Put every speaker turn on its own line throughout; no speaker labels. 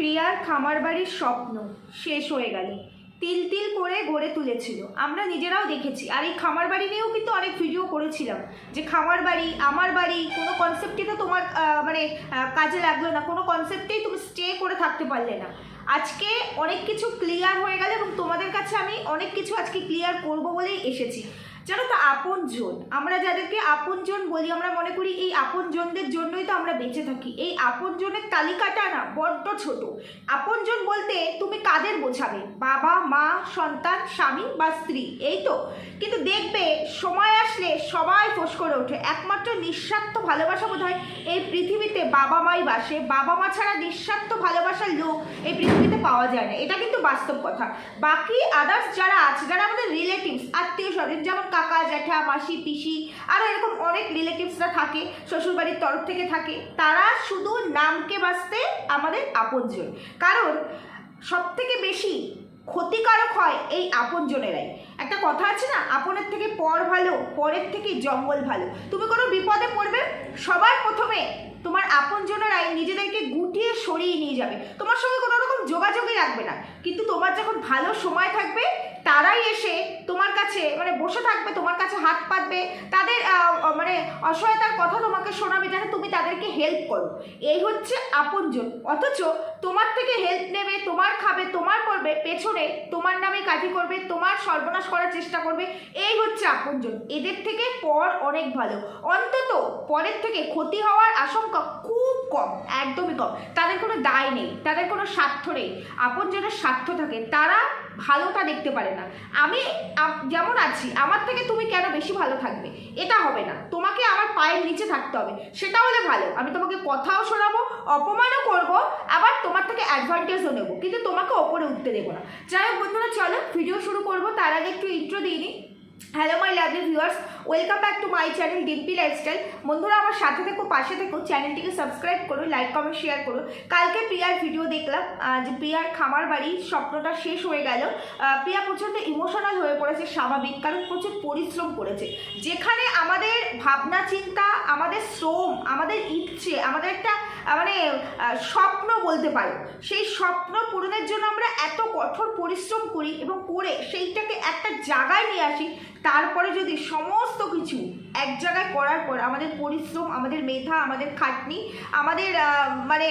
প্রিয়ার খামার বাড়ির স্বপ্ন শেষ হয়ে গেল। তিল তিল করে গড়ে তুলেছিল। আমরা নিজেরাও দেখেছি। আর এই খামার বাড়ি নিয়েও কিন্তু অনেক ভিডিও করেছিলাম যে খামার বাড়ি আমার বাড়ি, কোনো কনসেপ্টই তো তোমার মানে কাজে লাগল না। কোনো কনসেপ্টেই তুমি স্টে করে থাকতে পারলে না। আজকে অনেক কিছু ক্লিয়ার হয়ে গেল এবং তোমাদের কাছে আমি অনেক কিছু আজকে ক্লিয়ার করব বলেই এসেছি। জানো তো আপনজন, আমরা যাদেরকে আপনজন বলি, আমরা মনে করি এই আপনজনদের জন্যই তো আমরা বেঁচে থাকি। এই আপনজনের তালিকাটা না বড্ড ছোট। আপনজন বলতে তুমি কাদের বোঝাবে? বাবা, মা, সন্তান, স্বামী বা স্ত্রী, এই তো? কিন্তু দেখবে, সময় আসলে সবাই ফোস করে ওঠে। একমাত্র নিঃস্বার্থ ভালোবাসা বোধ এই পৃথিবীতে বাবা মাই বাসে। বাবা মা ছাড়া নিঃস্বার্থ ভালোবাসার লোক এই পৃথিবীতে পাওয়া যায় না। এটা কিন্তু বাস্তব কথা। বাকি আদার্স যারা আছে, যারা আমাদের রিলেটিভস আত্মীয় স্বজন যেমন কাকা, জ্যাঠা, মাসি, পিসি আরও এরকম অনেক রিলেটিভসরা থাকে, শ্বশুরবাড়ির তরফ থেকে থাকে। তারা শুধু নামকে বাঁচতে আমাদের আপনজন। কারণ সব থেকে বেশি ক্ষতিকারক হয় এই আপনজনেরাই। একটা কথা আছে না, আপনের থেকে পর ভালো, পরের থেকে জঙ্গল ভালো। তুমি কোনো বিপদে পড়বে, সবার প্রথমে তোমার আপনজনেরাই নিজেদেরকে গুটিয়ে সরিয়ে নিয়ে যাবে। তোমার সঙ্গে কোনো যোগাযোগই রাখবে না। কিন্তু তোমার যখন ভালো সময় থাকবে, তারাই এসে তোমার কাছে মানে বসে থাকবে, তোমার কাছে হাত পাতবে, তাদের মানে অসহায়তার কথা তোমাকে শোনাবে যেন তুমি তাদেরকে হেল্প করো। এই হচ্ছে আপনজন। অথচ তোমার থেকে হেল্প নেবে, তোমার খাবে, তোমার করবে, পেছনে তোমার নামে কাজই করবে, তোমার সর্বনাশ করার চেষ্টা করবে, এই হচ্ছে আপনজন। এদের থেকে পর অনেক ভালো। অন্তত পরের থেকে ক্ষতি হওয়ার আশঙ্কা খুব কম, একদমই কম। তাদের কোনো দায় নেই, তাদের কোনো স্বার্থ নেই আপনজনের স্বার্থ থাকে, তারা ভালোটা দেখতে পারে না। আমি যেমন আছি, আমার থেকে তুমি কেন বেশি ভালো থাকবে? এটা হবে না। তোমাকে আমার পায়ের নিচে থাকতে হবে। সেটা হলে ভালো। আমি তোমাকে কথাও শোনাবো, অপমানও করব, আবার তোমার থেকে অ্যাডভান্টেজও নেব। কিন্তু তোমাকে ওপরে উঠতে দেবো না। যাই হোক বন্ধুরা, চলো ভিডিও শুরু করব। তার আগে একটু ইন্ট্রো দিই নি hello my lovely viewers welcome back to my channel Dimpi lifestyle বন্ধুরা, আমার সাথে থেকো, পাশে থেকো, চ্যানেলটিকে সাবস্ক্রাইব করো লাইক কমেন্ট শেয়ার করো। কালকে প্রিয়ার ভিডিও দেখলাম যে প্রিয়ার খামার বাড়ি স্বপ্নটা শেষ হয়ে গেল। প্রিয়া প্রচণ্ড ইমোশনাল হয়ে পড়েছে, স্বাভাবিক, কারণ প্রচুর পরিশ্রম করেছে। যেখানে আমাদের ভাবনা, চিন্তা, আমাদের শ্রম, আমাদের ইচ্ছে, আমাদের একটা মানে স্বপ্ন বলতে পারো। সেই স্বপ্ন পূরণের জন্য আমরা এত কঠোর পরিশ্রম করি এবং করে সেইটাকে একটা জায়গায় নিয়ে আসি তারপরে যদি সমস্ত কিছু এক জায়গায় করার পর আমাদের পরিশ্রম, আমাদের মেধা, আমাদের খাটনি, আমাদের মানে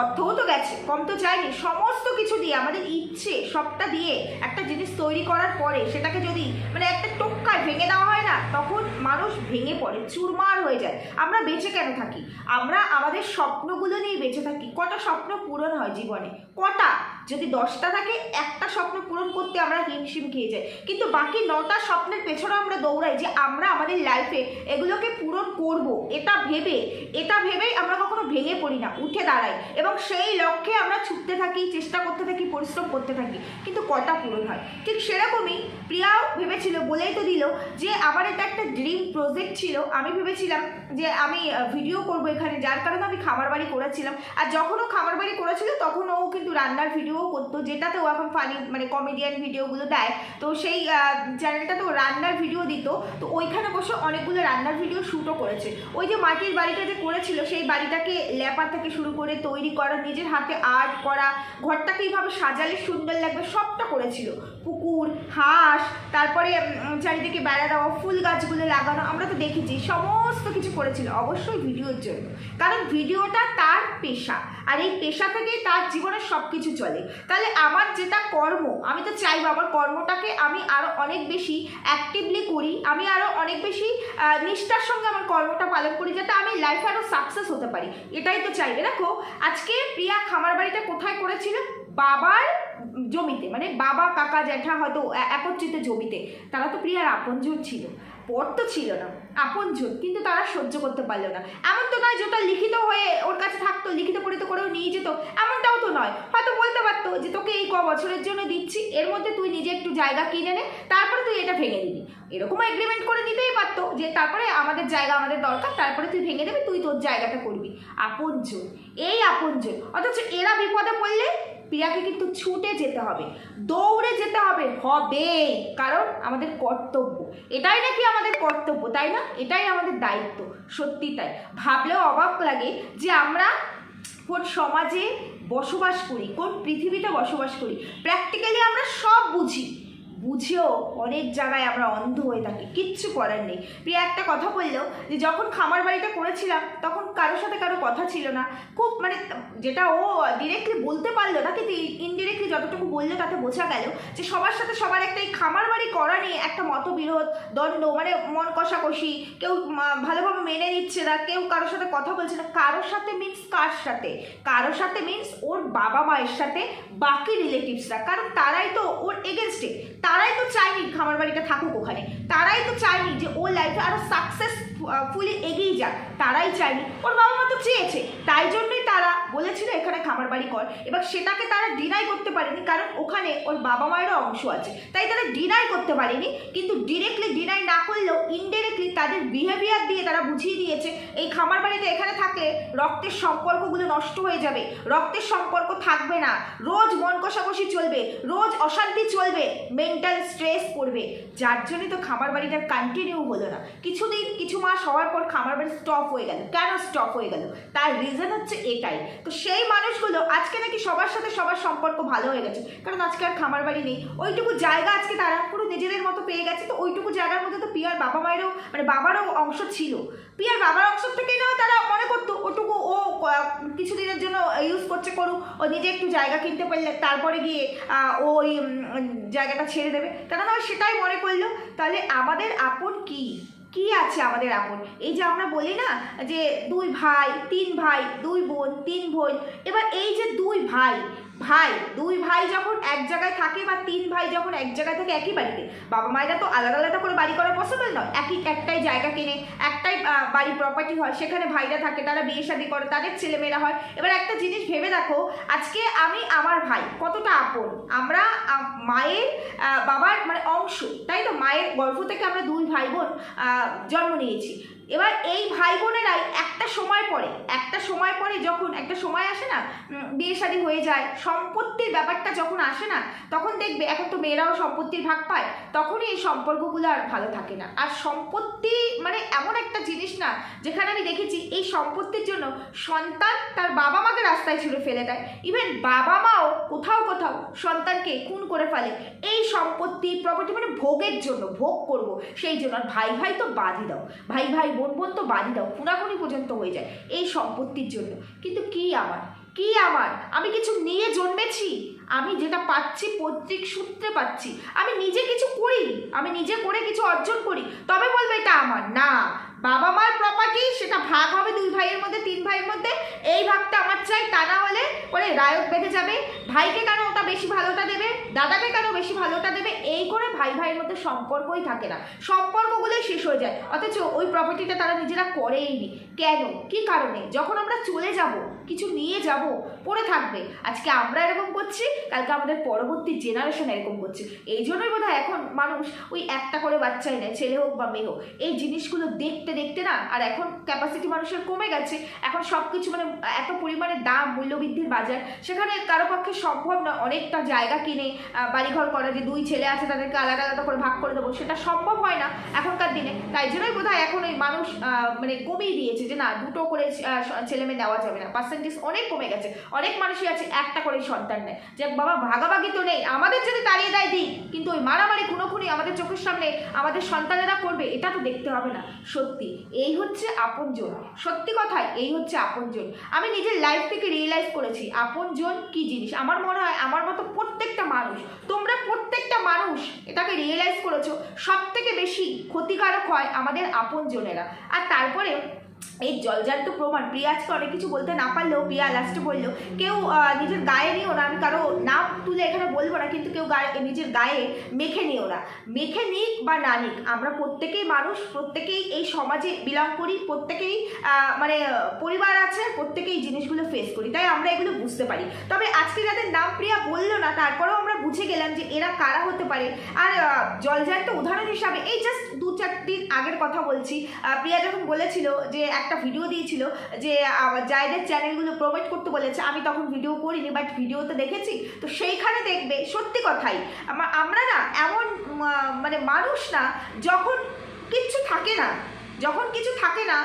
অর্থও তো গেছে, কম তো চাইনি, সমস্ত কিছু দিয়ে, আমাদের ইচ্ছে সবটা দিয়ে একটা জিনিস তৈরি করার পরে সেটাকে যদি মানে একটা টোক্কায় ভেঙে দেওয়া হয় না, তখন মানুষ ভেঙে পড়ে, চুরমার হয়ে যায়। আমরা বেঁচে কেন থাকি? আমরা আমাদের স্বপ্নগুলো নিয়ে বেঁচে থাকি। কটা স্বপ্ন পূরণ হয় জীবনে? কটা? যদি দশটা থাকে, একটা স্বপ্ন পূরণ করতে আমরা হিমশিম খেয়ে যাই। কিন্তু বাকি নটা স্বপ্নের পেছনে আমরা দৌড়াই যে আমরা আমাদের লাইফে এগুলোকে পূরণ করব। এটা ভেবে, এটা ভেবেই আমরা কখনো ভেঙে পড়ি না, উঠে দাঁড়াই। এবং সেই লক্ষ্যে আমরা ছুটতে থাকি, চেষ্টা করতে থাকি, পরিশ্রম করতে থাকি। কিন্তু কটা পূরণ হয়? ঠিক সেরকমই প্রিয়াও ভেবেছিল, বলেই তো দিল যে আমার এটা একটা ড্রিম প্রজেক্ট ছিল। আমি ভেবেছিলাম যে আমি ভিডিও করব এখানে। যার কারণে আমি খাবার বাড়ি করেছিলাম। আর যখন ও খাবার বাড়ি করেছিল, তখন ও কিন্তু রান্নার ভিডিও করতো যেটাতে ও এখন ফানি মানে কমেডিয়ান ভিডিওগুলো দেয়, তো সেই চ্যানেলটা তো রান্নার ভিডিও দিত, তো ওইখানে বসে অনেকগুলো রান্নার ভিডিও শ্যুটও করেছে। ওই যে মাটির বাড়িটা যে করেছিল, সেই বাড়িটাকে লেপা থেকে শুরু করে তৈরি করা, নিজের হাতে আর্ট করা, ঘরটাকে এইভাবে সাজালে সুন্দর লাগবে, সবটা করেছিল। পুকুর, হাঁস, তারপরে চারিদিকে বেড়া দেওয়া, ফুল গাছগুলো লাগানো, আমরা তো দেখেছি, সমস্ত কিছু করেছিল, অবশ্যই ভিডিওর জন্য। কারণ ভিডিওটা তার পেশা, আর এই পেশা থেকেই তার জীবনের সব কিছু চলে। তাহলে আমার যেটা কর্ম, আমি তো চাইব আমার কর্মটাকে আমি আরও অনেক বেশি অ্যাক্টিভলি করি, আমি আরও অনেক বেশি নিষ্ঠার সঙ্গে আমার কর্মটা পালন করি যাতে আমি লাইফে আরও সাকসেস হতে পারি। এটাই তো চাইবে, দেখো। আজকে প্রিয়া খামার বাড়িটা কোথায় করেছিল? বাবার জমিতে মানে বাবা, কাকা, জ্যাঠা হয়তো একত্রিত জমিতে, তারা তো প্রিয়ার আপনজন ছিল। পর তো ছিল না, আপনজন, কিন্তু তারা সহ্য করতে পারল না। এমন তো নয় যে ওটা লিখিত হয়ে ওর কাছে থাকতো, লিখিত পড়িত করেও নিয়ে যেত, এমনটাও তো নয়। হয়তো বলতে পারতো যে তোকে এই ক বছরের জন্য দিচ্ছি, এর মধ্যে তুই নিজে একটু জায়গা কিনে নে, তারপরে তুই এটা ভেঙে দিবি। এরকম এগ্রিমেন্ট করে নিতেই পারতো যে তারপরে আমাদের জায়গা আমাদের দরকার, তারপরে তুই ভেঙে দেবে, তুই তোর জায়গাটা করবি। আপনজন, এই আপনজন, অথচ এরা বিপদে পড়লে প্রিয়াকে কিন্তু ছুটে যেতে হবে। দৌড়ে যেতে হবে হবে কারণ আমাদের কর্তব্য। এটাই নাকি আমাদের কর্তব্য, তাই না? এটাই আমাদের দায়িত্ব, সত্যি তাই। ভাবলেও অবাক লাগে যে আমরা কোন সমাজে বসবাস করি, কোন পৃথিবীতে বসবাস করি। প্র্যাকটিক্যালি আমরা সব বুঝি। বুঝেও অনেক জায়গায় আমরা অন্ধ হয়ে থাকি, কিচ্ছু করার নেই। প্রিয়া একটা কথা বলল যে, যখন খামার বাড়িটা করেছিলাম, তখন কারোর সাথে কারও কথা ছিল না। খুব মানে যেটা ও ডিরেক্টলি বলতে পারল না, কিন্তু ইনডিরেক্টলি যতটুকু বলল তাতে বোঝা গেল যে, সবার সাথে সবার একটা এই খামার বাড়ি করা নিয়ে একটা মতবিরোধ, দ্বন্দ্ব মানে মন কষাকষি, কেউ ভালোভাবে মেনে নিচ্ছে না, কেউ কারোর সাথে কথা বলছে না। কারোর সাথে মিন্স কার সাথে? কারোর সাথে মিন্স ওর বাবা মায়ের সাথে বাকি রিলেটিভসরা কারণ তারাই তো ওর এগেনস্টে তারাই তো চায়নি খামার বাড়িটা থাকুক ওখানে। তারাই তো চায়নি যে ও লাইফে আরও সাকসেসফুলি এগিয়ে যাক। তারাই চায়নি। ওর বাবা মা তো চেয়েছে। তাই জন্যই তারা বলেছিল, এখানে খামার বাড়ি কর। এবার সেটাকে তারা ডিনাই করতে পারেনি, কারণ ওখানে ওর বাবা মায়েরও অংশ আছে। তাই তারা ডিনাই করতে পারেনি, কিন্তু ডিরেক্টলি ডিনাই না করলেও ইনডিরেক্টলি তাদের বিহেভিয়ার দিয়ে তারা বুঝিয়ে দিয়েছে, এই খামার বাড়িতে এখানে থাকলে রক্তের সম্পর্কগুলো নষ্ট হয়ে যাবে। রক্তের সম্পর্ক থাকবে না। রোজ মন কষাকষি চলবে। রোজ অশান্তি চলবে। মেন্টাল স্ট্রেস পড়বে। যার জন্যই তো খামার বাড়িটা কন্টিনিউ হলো না। কিছুদিন, কিছু মাস হওয়ার পর খামার বাড়ি স্টপ হয়ে গেল। কেন স্টপ হয়ে গেল? তার রিজন হচ্ছে এটাই। তো সেই মানুষগুলো আজকে নাকি সবার সাথে সবার সম্পর্ক ভালো হয়ে গেছে। কারণ আজকে আর খামার বাড়ি নেই। ওইটুকু জায়গা আজকে তারা পুরো নিজেদের মতো পেয়ে গেছে। তো ওইটুকু জায়গার মধ্যে তো পিয়ার বাবা মায়েরও মানে বাবারও অংশ ছিল। পিয়ার বাবার অংশ থেকেই না তারা মনে করতো, ওটুকু ও কিছুদিনের জন্য ইউজ করছে, করুক। ও নিজে একটু জায়গা কিনতে পারলে তারপরে গিয়ে ওই জায়গাটা ছেড়ে দেবে। তারা না সেটাই মনে করল। তাহলে আমাদের আপন কি? কি আছে আমাদের আপন? এই যে আমরা বলি না যে দুই ভাই, তিন ভাই, দুই বোন, তিন বোন, এবার এই যে দুই ভাই ভাই, দুই ভাই যখন এক জায়গায় থাকে বা তিন ভাই যখন এক জায়গায় থাকে একই বাড়িতে, বাবা মায়েরা তো আলাদা আলাদা করে বাড়ি করা পসিবল নয়। একই, একটাই জায়গা কেনে, একটাই বাড়ি প্রপার্টি হয়, সেখানে ভাইরা থাকে, তারা বিয়ে শাদী করে, তাদের ছেলেমেয়েরা হয়। এবার একটা জিনিস ভেবে দেখো, আজকে আমি আমার ভাই কতটা আপন? আমরা মায়ের বাবার মানে অংশ, তাই তো? মায়ের গর্ভ থেকে আমরা দুই ভাই বোন জন্ম নিয়েছি। এবার এই ভাই বোনেরাই একটা সময় পরে, একটা সময় পরে যখন, একটা সময় আসে না বিয়ে শাদী হয়ে যায়, সম্পত্তির ব্যাপারটা যখন আসে না, তখন দেখবে এখন তো মেয়েরাও সম্পত্তির ভাগ পায়, তখনই এই সম্পর্কগুলো আর ভালো থাকে না। আর সম্পত্তি মানে এমন একটা জিনিস না, যেখানে আমি দেখেছি এই সম্পত্তির জন্য সন্তান তার বাবা মাকে রাস্তায় ছুড়ে ফেলে দেয়। ইভেন বাবা মাও কোথাও কোথাও সন্তানকে খুন করে ফেলে। এই সম্পত্তি প্রপার্টি মানে ভোগের জন্য, ভোগ করব, সেই জন্য। আর ভাই ভাই তো বাদই দাও। ভাই ভাই বোন বোন তো বাদই দাও, খুনাখুনি পর্যন্ত হয়ে যায় এই সম্পত্তির জন্য। কিন্তু কি আমার? কি আমার? আমি কিছু নিয়ে জন্মেছি? আমি যেটা পাচ্ছি, পৈতৃক সূত্রে পাচ্ছি। আমি নিজে কিছু করি, আমি নিজে করে কিছু অর্জন করি। তবে বলবে এটা আমার না। বাবা মার প্রপার্টি সেটা ভাগ হবে দুই ভাইয়ের মধ্যে, তিন ভাইয়ের মধ্যে। এই ভাগটা আমার চাই, তা না হলে ওরে রায়ক বেঁধে যাবে। ভাইকে কেন ওটা বেশি ভালোটা দেবে? দাদাকে কেন বেশি ভালোটা দেবে? এই করে ভাই ভাইয়ের মধ্যে সম্পর্কই থাকে না। সম্পর্কগুলোই শেষ হয়ে যায়। অথচ ওই প্রপার্টিটা তারা নিজেরা করেই নি কেন? কি কারণে? যখন আমরা চলে যাব কিছু নিয়ে যাব, পড়ে থাকবে। আজকে আমরা এরকম করছি, কালকে আমাদের পরবর্তী জেনারেশন এরকম করছে। এই জন্যই বোধ এখন মানুষ ওই একটা করে বাচ্চাই নেয়, ছেলে হোক বা মেয়ে হোক। এই জিনিসগুলো দেখতে দেখতে না, আর এখন ক্যাপাসিটি মানুষের কমে গেছে। এখন সব কিছু মানে এত পরিমাণে দাম, মূল্যবৃদ্ধির বাজার, সেখানে কারও পক্ষে সম্ভব না অনেকটা জায়গা কিনে বাড়িঘর করা, যে দুই ছেলে আছে তাদেরকে আলাদা আলাদা করে ভাগ করে দেবো, সেটা সম্ভব হয় না এখনকার দিনে। তাই জন্যই বোধ এখন ওই মানুষ মানে কমিয়ে দিয়েছে যে না, দুটো করে ছেলে মেয়ে দেওয়া যাবে না। পার্সেন্টেজ অনেক কমে গেছে। অনেক মানুষই আছে, একটা করে সন্তান নেয়। যে বাবা, ভাগাভাগি তো নেই, আমাদের যদি তাড়িয়ে দেয় দিই কিন্তু ওই মারামারি খুনোখুনি আমাদের চোখের সামনে আমাদের সন্তানেরা করবে, এটা তো দেখতে হবে না। সত্যি, এই হচ্ছে আপনজন। সত্যি কথাই এই হচ্ছে আপনজন। আমি নিজের লাইফ থেকে রিয়েলাইজ করেছি, আপনজন কি জিনিস? আমার মনে হয়, আমার মতো প্রত্যেকটা মানুষ, তোমরা প্রত্যেকটা মানুষ এটাকে রিয়েলাইজ করেছ সব থেকে বেশি ক্ষতিকারক হয় আমাদের আপনজনেরা। আর তারপরে এই জলজান্ত প্রমাণ প্রিয়া আজকে অনেক কিছু বলতে না পারলেও প্রিয়া লাস্টে বলল, কেউ নিজের গায়ে নিও না, আমি কারও নাম তুলে এখানে বলব না, কিন্তু কেউ গায়ে, নিজের গায়ে মেখে নিও না। মেখে নিক বা না নিক, আমরা প্রত্যেকেই মানুষ, প্রত্যেকেই এই সমাজে বিলং করি, প্রত্যেকেই মানে পরিবার আছে, প্রত্যেকেই জিনিসগুলো ফেস করি, তাই আমরা এগুলো বুঝতে পারি। তবে আজকে যাদের নাম প্রিয়া বলল না, তারপরেও আমরা বুঝে গেলাম যে এরা কারা হতে পারে। আর জলজান্ত উদাহরণ হিসাবে এই জাস্ট দু চার দিন আগের কথা বলছি। প্রিয়া যখন বলেছিল যে একটা ভিডিও দিয়েছিল যে জায়দের চ্যানেলগুলো প্রোভাইড করতে বলেছে, আমি তখন ভিডিও করিনি বাট ভিডিওতে দেখেছি। তো সেইখানে দেখবে সত্যি কথাই আমরা না এমন মানে মানুষ না, যখন কিচ্ছু থাকে না, যখন কিছু থাকে না,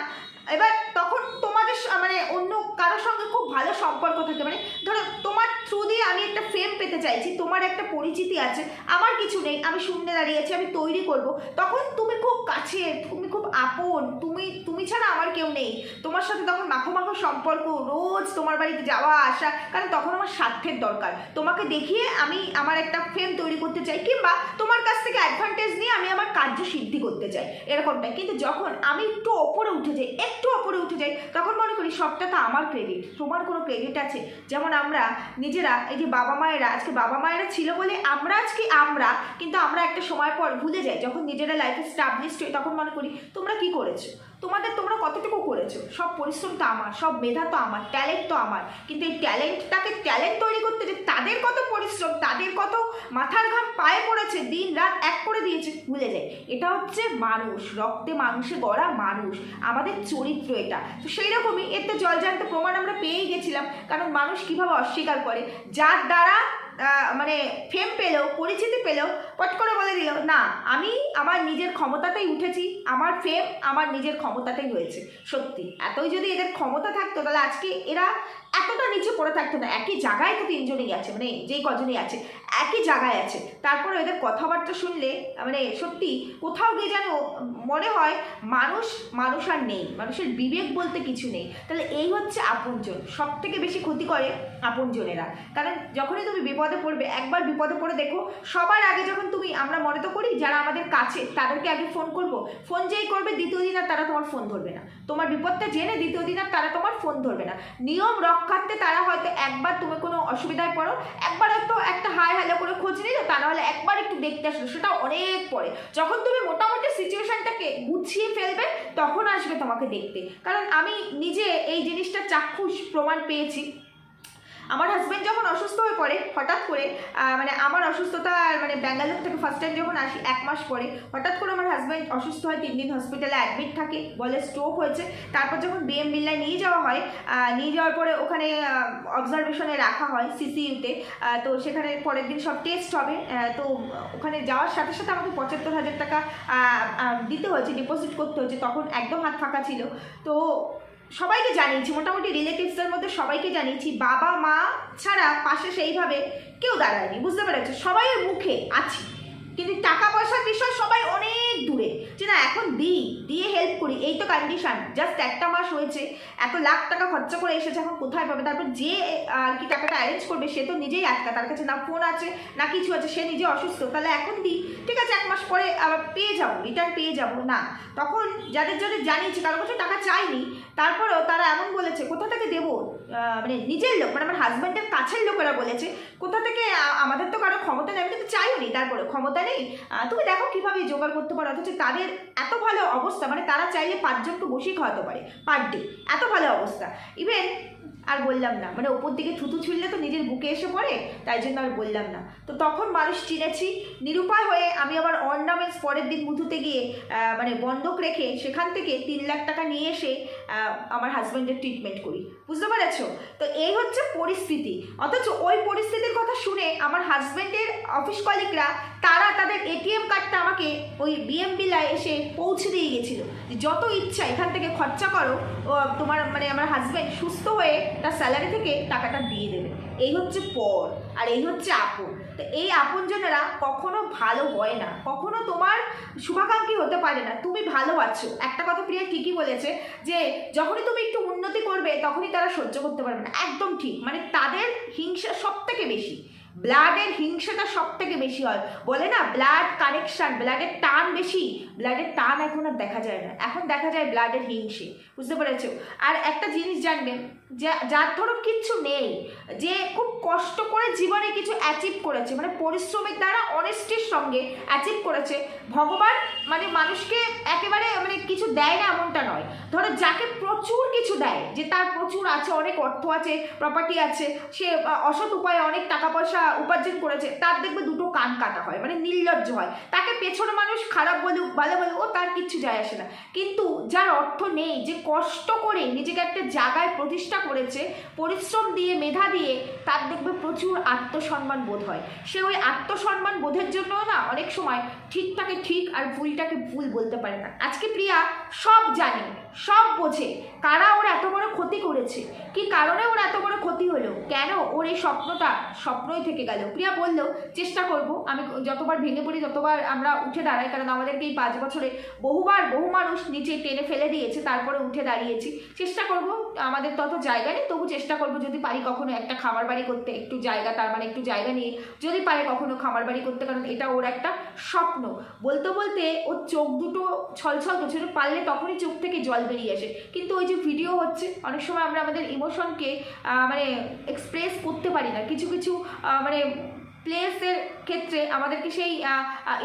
এবার তখন তোমাদের স- মানে অন্য কারোর সঙ্গে খুব ভালো সম্পর্ক থাকে। মানে ধরো তোমার থ্রু দিয়ে আমি একটা ফেম পেতে চাইছি, তোমার একটা পরিচিতি আছে, আমার কিছু নেই, আমি শূন্যে দাঁড়িয়ে আছি, আমি তৈরি করব। তখন তুমি খুব কাছে, তুমি খুব আপন, তুমি তুমি ছাড়া আমার কেউ নেই। তোমার সাথে তখন মাখো মাখো সম্পর্ক, রোজ তোমার বাড়িতে যাওয়া, আসা, কারণ তখন আমার স্বার্থের দরকার। তোমাকে দেখিয়ে আমি আমার একটা ফেম তৈরি করতে চাই, কিংবা তোমার কাছ থেকে অ্যাডভান্টেজ নিয়ে আমি আমার কার্য সিদ্ধি করতে চাই এরকমটাই কিন্তু যখন আমি একটু ওপরে উঠে যাই, একটু ওপরে উঠে যাই, তখন মনে করি সবটা তো আমার ক্রেডিট তোমার কোনো ক্রেডিট আছে? যেমন আমরা নিজেরা, এই যে বাবা মায়েরা, আজকে বাবা মায়েরা ছিল বলে আমরা আজকে আমরা, কিন্তু আমরা একটা সময় পর ভুলে যাই। যখন নিজেরা লাইফে স্টাবলিশড হই, তখন মনে করি, তোমরা কি করেছ? তোমাদের তোমরা কতটুকু করেছ? সব পরিশ্রম তো আমার, সব মেধা তো আমার ট্যালেন্ট তো আমার। কিন্তু এই ট্যালেন্টটাকে ট্যালেন্ট তৈরি করতে যে তাদের কত পরিশ্রম, তাদের কত মাথার ঘাম পায়ে পড়েছে দিন রাত এক করে দিয়েছে, ভুলে যায় এটা হচ্ছে মানুষ, রক্তে মাংসে গড়া মানুষ। আমাদের চরিত্র এটা। তো সেই রকমই এর তো জলজান্ত প্রমাণ আমরা পেয়েই গেছিলাম। কারণ মানুষ কীভাবে অস্বীকার করে? যার দ্বারা মানে ফেম পেলেও, পরিচিতি পেলেও, পট করে বলে দিল, না, আমি আমার নিজের ক্ষমতাতেই উঠেছি, আমার ফেম আমার নিজের ক্ষমতাতেই হয়েছে, সত্যি। এতই যদি এদের ক্ষমতা থাকতো, তাহলে আজকে এরা এতটা নিচে পড়ে থাকতো না, একই জায়গায় তো তিনজনেই আছে মানে যেই কজনই আছে। একই জায়গায় আছে। তারপরে এদের কথাবার্তা শুনলে মানে সত্যি কোথাও গিয়ে যেন মনে হয় মানুষ মানুষ আর নেই, মানুষের বিবেক বলতে কিছু নেই। তাহলে এই হচ্ছে আপনজন। সব থেকে বেশি ক্ষতি করে আপনজনেরা। কারণ যখনই তুমি বিপদে পড়বে, একবার বিপদে পড়ে দেখো, সবার আগে যখন তুমি, আমরা মনে তো করি, যারা আমাদের কাছে, তাদেরকে আগে ফোন করব। ফোন যেই করবে, দ্বিতীয় দিন আর তারা তোমার ফোন ধরবে না। তোমার বিপদটা জেনে দ্বিতীয় দিন আর তারা তোমার ফোন ধরবে না। নিয়ম রক্ষার্থে তারা হয়তো একবার তুমি কোনো অসুবিধায় পড়ো, একবার হয়তো একটা হাই হ্যালো করে খোঁজ নিলে তা নাহলে একবার একটু দেখতে আসলো সেটা অনেক পরে। যখন তুমি মোটামুটি সিচুয়েশনটাকে গুছিয়ে ফেলবে, তখন আসবে তোমাকে দেখতে। কারণ আমি নিজে এই জিনিসটা চাক্ষুষ প্রমাণ পেয়েছি। আমার হাজব্যান্ড যখন অসুস্থ হয়ে পড়ে, হঠাৎ করে মানে আমার অসুস্থতা মানে ব্যাঙ্গালোর থেকে ফার্স্ট টাইম যখন আসি, এক মাস পরে, হঠাৎ করে আমার হাজব্যান্ড অসুস্থ হয়, তিন দিন হসপিটালে অ্যাডমিট থাকে, বলে স্ট্রোক হয়েছে। তারপর যখন বিএম বিল্লায় নিয়ে যাওয়া হয় নিয়ে যাওয়ার পরে ওখানে অবজারভেশনে রাখা হয় সিসিইউতে তো। সেখানে পরের দিন সব টেস্ট হবে। তো ওখানে যাওয়ার সাথে সাথে আমাকে পঁচাত্তর হাজার টাকা দিতে হয়েছে ডিপোজিট করতে হয়েছে। তখন একদম হাত ফাঁকা ছিল। তো সবাইকে জানিয়েছি, মোটামুটি রিলেটিভসদের মধ্যে সবাইকে জানিয়েছি, বাবা, মা ছাড়া পাশে সেইভাবে কেউ দাঁড়ায়নি, বুঝতে পেরেছ? সবাইয়ের মুখে আছি। কিন্তু টাকা পয়সার বিষয় সবাই অনেক না, এখন দিই, দিয়ে হেল্প করি। এই তো কন্ডিশান জাস্ট একটা মাস হয়েছে, এত লাখ টাকা খরচা করে এসেছে, এখন কোথায় পাবে? তারপর যে আর কি টাকাটা অ্যারেঞ্জ করবে, সে তো নিজেই আটকা। তার কাছে না ফোন আছে, না কিছু আছে, সে নিজে অসুস্থ। তাহলে এখন দিই। ঠিক আছে, এক মাস পরে আবার পেয়ে যাব রিটার্ন পেয়ে যাব। না, তখন যাদের যাদের জানিয়েছে, কারও কাছে টাকা চাইনি, তারপরেও তারা এমন বলেছে, কোথা থেকে দেবো? মানে নিজের লোক মানে আমার হাজব্যান্ডের কাছের লোকেরা বলেছে, কোথা থেকে আমাদের তো কারও ক্ষমতা নেই, আমি কিন্তু চাইও নি তারপরে, ক্ষমতা নেই। তুমি দেখো কীভাবে জোগাড় করতে পারো, অথচ তাদের এত ভালো অবস্থা মানে তারা চাইলে পাঁচজনকে বসেই খাওয়াতে পারে পার ডে এত ভালো অবস্থা। ইভেন আর বললাম না মানে ওপর দিকে থুতু ছুড়লে তো নিজের বুকে এসে পড়ে, তাই জন্য আর বললাম না। তো তখন মানুষ চিনেছি, নিরুপায় হয়ে আমি আবার অর্নামেন্টস পরের দিন মুথুতে গিয়ে মানে বন্ধক রেখে সেখান থেকে তিন লাখ টাকা নিয়ে এসে আমার হাজব্যান্ডের ট্রিটমেন্ট করি। বুঝতে পেরেছ? তো এই হচ্ছে পরিস্থিতি। অথচ ওই পরিস্থিতির কথা শুনে আমার হাজব্যান্ডের অফিস কলিগরা তারা তাদের এটিএম কার্ডটা আমাকে ওই বিএম বিলায় এসে পৌঁছে দিয়ে গেছিল। যত ইচ্ছা এখান থেকে খরচা করো তোমার মানে আমার হাজব্যান্ড সুস্থ হয়ে তার স্যালারি থেকে টাকাটা দিয়ে দেবে। এই হচ্ছে পর, আর এই হচ্ছে আপন। তো এই আপনজনেরা কখনো ভালো হয় না। কখনো তোমার শুভাকাঙ্ক্ষী হতে পারে না। তুমি ভালো আছো। একটা কথা প্রিয়া ঠিকই বলেছে যে যখনই তুমি একটু উন্নতি করবে, তখনই তারা সহ্য করতে পারবে না। একদম ঠিক। মানে তাদের হিংসা সব থেকে বেশি। ব্লাডের হিংসাটা সব থেকে বেশি হয়। বলে না, ব্লাড কানেকশান ব্লাডের টান বেশি, ব্লাডের টান এখন আর দেখা যায় না। এখন দেখা যায় ব্লাডের হিংসে। বুঝতে পেরেছ? আর একটা জিনিস জানবেন যার ধরো কিচ্ছু নেই, যে খুব কষ্ট করে জীবনে কিছু অ্যাচিভ করেছে মানে পরিশ্রমের দ্বারা অনেস্টির সঙ্গে অ্যাচিভ করেছে, ভগবান মানে মানুষকে একেবারে মানে কিছু দেয় না এমনটা নয়। ধরো যাকে প্রচুর কিছু দেয়, যে তার প্রচুর আছে, অনেক অর্থ আছে প্রপার্টি আছে, সে অসৎ উপায়ে অনেক টাকা পয়সা উপার্জন করেছে, তার দেখবে দুটো কান কাটা হয় মানে নির্লজ্জ হয়। পেছনে মানুষ খারাপ বলুক, ভালো বলুক, ও তার কিচ্ছু যায় আসে না। কিন্তু যার অর্থ নেই যে কষ্ট করে নিজেকে একটা জায়গায় প্রতিষ্ঠা করেছে, পরিশ্রম দিয়ে, মেধা দিয়ে, তার দেখবে প্রচুর আত্মসম্মান বোধ হয়। সে ওই আত্মসম্মান বোধের জন্য না অনেক সময় ঠিকটাকে ঠিক আর ভুলটাকে ভুল বলতে পারে না। আজকে প্রিয়া সব জানে, সব বোঝে। কারা ওর এত বড় ক্ষতি করেছে? কি কারণে ওর এত বড় ক্ষতি হলো? কেন ওর এই স্বপ্নটা স্বপ্নই থেকে গেল? প্রিয়া বলল, চেষ্টা করব। আমি যতবার ভেঙে পড়ি, যতবার আমরা উঠে দাঁড়াই, কারণ আমাদেরকে এই পাঁচ বছরে বহুবার বহু মানুষ নিচে টেনে ফেলে দিয়েছে, তারপরে উঠে দাঁড়িয়েছি। চেষ্টা করব। আমাদের তত জায়গা নেই, তবু চেষ্টা করব যদি পারি কখনো একটা খামার বাড়ি করতে। একটু জায়গা, তার মানে একটু জায়গা নিয়ে যদি পারে কখনো খামার বাড়ি করতে, কারণ এটা ওর একটা স্বপ্ন। বলতে বলতে ওর চোখ দুটো ছলছল করছে পারলে তখনই চোখ থেকে জল বেরিয়ে আসে। কিন্তু ওই যে ভিডিও হচ্ছে, অনেক সময় আমরা আমাদের ইমোশনকে মানে এক্সপ্রেস করতে পারি না। কিছু কিছু মানে প্লেসের ক্ষেত্রে আমাদেরকে সেই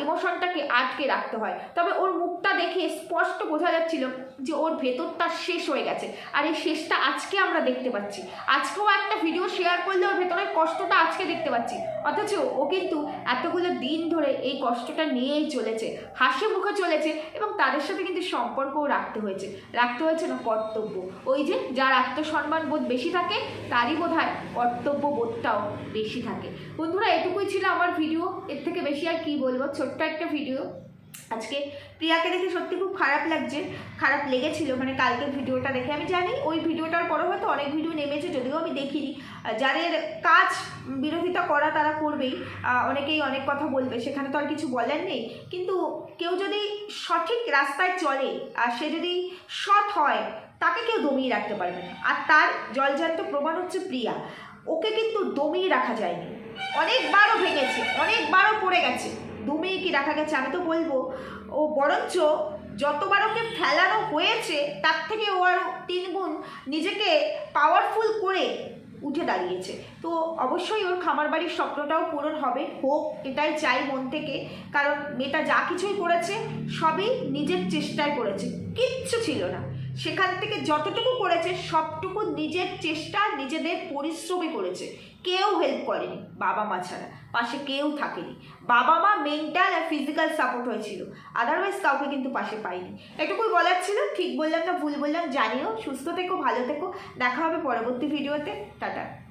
ইমোশনটাকে আটকে রাখতে হয়। তবে ওর মুখটা দেখে স্পষ্ট বোঝা যাচ্ছিল যে ওর ভেতরটা শেষ হয়ে গেছে। আর এই শেষটা আজকে আমরা দেখতে পাচ্ছি। আজকেও একটা ভিডিও শেয়ার করলে ওর ভেতরের কষ্টটা আজকে দেখতে পাচ্ছি। অথচ ও কিন্তু এতগুলো দিন ধরে এই কষ্টটা নিয়েই চলেছে। হাসি মুখে চলেছে এবং তাদের সাথে কিন্তু সম্পর্কও রাখতে হয়েছে। রাখতে হয়েছে না, কর্তব্য। ওই যে যার আত্মসম্মান বোধ বেশি থাকে, তারই বোধ হয় কর্তব্য বোধটাও বেশি থাকে। বন্ধুরা, এটুকুই ছিল আমার ভিডিও এর থেকে বেশি আর কি বলব? ছোট্ট একটা ভিডিও আজকে প্রিয়াকে দেখে সত্যি খুব খারাপ লাগছে, খারাপ লেগেছিল। মানে কালকের ভিডিওটা দেখে। আমি জানি ওই ভিডিওটার পরে হয়তো অনেক ভিডিও নেমেছে, যদিও আমি দেখিনি। যাদের কাজ বিরোধিতা করা তারা করবেই। অনেকেই অনেক কথা বলবে, সেখানে তো আর কিছু বলার নেই। কিন্তু কেউ যদি সঠিক রাস্তায় চলে, আর সে যদি সৎ হয়, তাকে কেউ দমিয়ে রাখতে পারবে না। আর তার জলজান্ত প্রমাণ হচ্ছে প্রিয়া। ওকে কিন্তু দমিয়ে রাখা যায়নি। অনেকবারও ভেঙেছে, অনেকবারও পড়ে গেছে। দমিয়ে কি রাখা গেছে আমি তো বলব। ও বরঞ্চ যতবার ওকে ফেলানো হয়েছে, তার থেকে ও আরও তিন গুণ নিজেকে পাওয়ারফুল করে উঠে দাঁড়িয়েছে। তো অবশ্যই ওর খামার বাড়ির স্বপ্নটাও পূরণ হবে। হোক, এটাই চাই মন থেকে। কারণ মেয়েটা যা কিছুই করেছে, সবই নিজের চেষ্টায় করেছে। কিচ্ছু ছিল না। সেখান থেকে যতটুকু করেছে, সবটুকু নিজের চেষ্টা, নিজেদের পরিশ্রমে করেছে। কেউ হেল্প করেনি বাবা মা ছাড়া। পাশে কেউ থাকেনি। বাবা মা মেন্টাল আর ফিজিক্যাল সাপোর্ট হয়েছিল। আদারওয়াইজ কাউকে কিন্তু পাশে পাইনি। এটুকুই বলার ছিল। ঠিক বললাম না, ভুল বললাম। জানিও। সুস্থ থেকো, ভালো থেকো। দেখা হবে পরবর্তী ভিডিওতে টাটা।